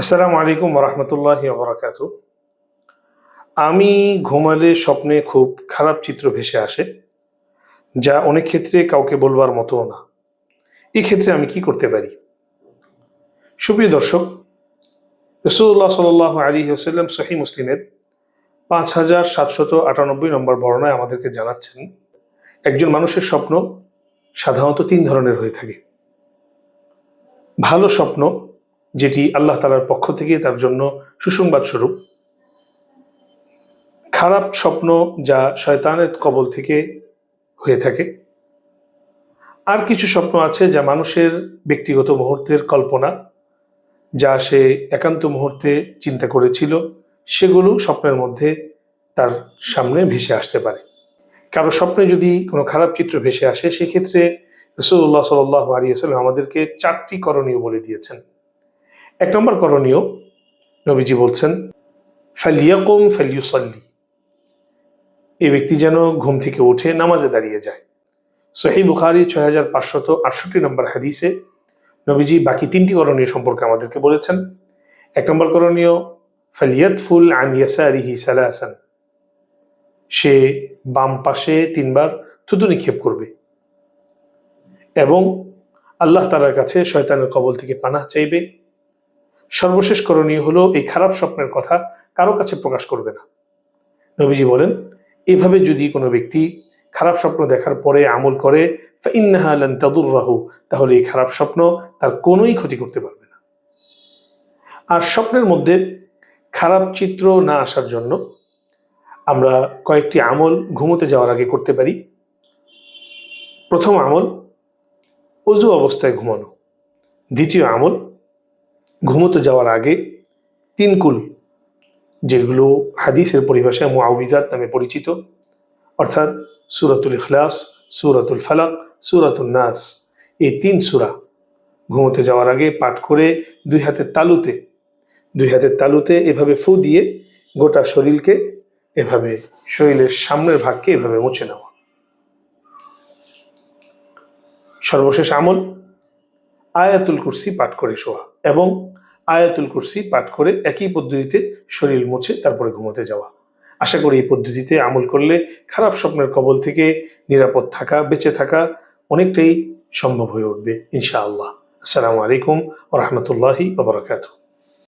আসসালামু আলাইকুম রহমতুল্লাহ বরাকাত আমি ঘুমালে স্বপ্নে খুব খারাপ চিত্র ভেসে আসে, যা অনেক ক্ষেত্রে কাউকে বলবার মতোও না। এই ক্ষেত্রে আমি কি করতে পারি? সুপ্রিয় দর্শক রসুল্লাহ সাল আলী হোসাল্লাম সহি মুসলিমের পাঁচ হাজার সাতশত আটানব্বই নম্বর বর্ণায় আমাদেরকে জানাচ্ছেন, একজন মানুষের স্বপ্ন সাধারণত তিন ধরনের হয়ে থাকে। ভালো স্বপ্ন যেটি আল্লাহ তালার পক্ষ থেকে তার জন্য সুসংবাদ স্বরূপ। খারাপ স্বপ্ন যা শয়তানের কবল থেকে হয়ে থাকে। আর কিছু স্বপ্ন আছে যা মানুষের ব্যক্তিগত মুহূর্তের কল্পনা, যা সে একান্ত মুহূর্তে চিন্তা করেছিল, সেগুলো স্বপ্নের মধ্যে তার সামনে ভেসে আসতে পারে। কারও স্বপ্নে যদি কোনো খারাপ চিত্র ভেসে আসে, সেক্ষেত্রে রসুল্লাহ সাল আলী আসাল্লাম আমাদেরকে চারটি করণীয় বলে দিয়েছেন। এক নম্বর করণীয় নবীজি বলছেন, ফালিয়াকুম ফালিউসাল্লি এই ব্যক্তি যেন ঘুম থেকে উঠে নামাজে দাঁড়িয়ে যায়। সহি বুখারি ছয় হাজার পাঁচশত আটষট্টি নম্বর হাদিসে নবীজি বাকি তিনটি করণীয় সম্পর্কে আমাদেরকে বলেছেন। এক নম্বর করণীয় ফালিয়াত ফুল আন ইয়াসারিহি সালাহাসান সে বাম পাশে তিনবার থুতু নিক্ষেপ করবে। এবং আল্লাহ তালার কাছে শয়তানের কবল থেকে পানাহ চাইবে। সর্বশেষ করণীয় হলো এই খারাপ স্বপ্নের কথা কারও কাছে প্রকাশ করবে না। নবীজি বলেন, এভাবে যদি কোনো ব্যক্তি খারাপ স্বপ্ন দেখার পরে আমল করে তাদুর রাহু তাহলে এই খারাপ স্বপ্ন তার কোনোই ক্ষতি করতে পারবে না। আর স্বপ্নের মধ্যে খারাপ চিত্র না আসার জন্য আমরা কয়েকটি আমল ঘুমোতে যাওয়ার আগে করতে পারি। প্রথম আমল, অজু অবস্থায় ঘুমানো। দ্বিতীয় আমল ঘুমোতে যাওয়ার আগে তিন কুল, যেগুলো হাদিসের পরিভাষায় মুআউবিজাত নামে পরিচিত, অর্থাৎ সুরাতুল ইখলাস, সুরাতুল ফালাক সুরাতুল নাস। এই তিন সুরা ঘুমোতে যাওয়ার আগে পাঠ করে দুই হাতের তালুতে, দুই হাতের তালুতে এভাবে ফু দিয়ে গোটা শরীরকে এভাবে শরীরের সামনের ভাগকে এভাবে মুছে নেওয়া সর্বশেষ আমল আয়াতুল কুরসি পাঠ করে শোয়া। এবং আয়াতুল কুরসি পাঠ করে একই পদ্ধতিতে শরীর মুছে তারপরে ঘুমোতে যাওয়া। আশা করি এই পদ্ধতিতে আমল করলে খারাপ স্বপ্নের কবল থেকে নিরাপদ থাকা, বেঁচে থাকা অনেকটাই সম্ভব হয়ে উঠবে, ইনশাআল্লাহ। আসসালামু আলাইকুম রহমতুল্লাহি ওবরাকাতু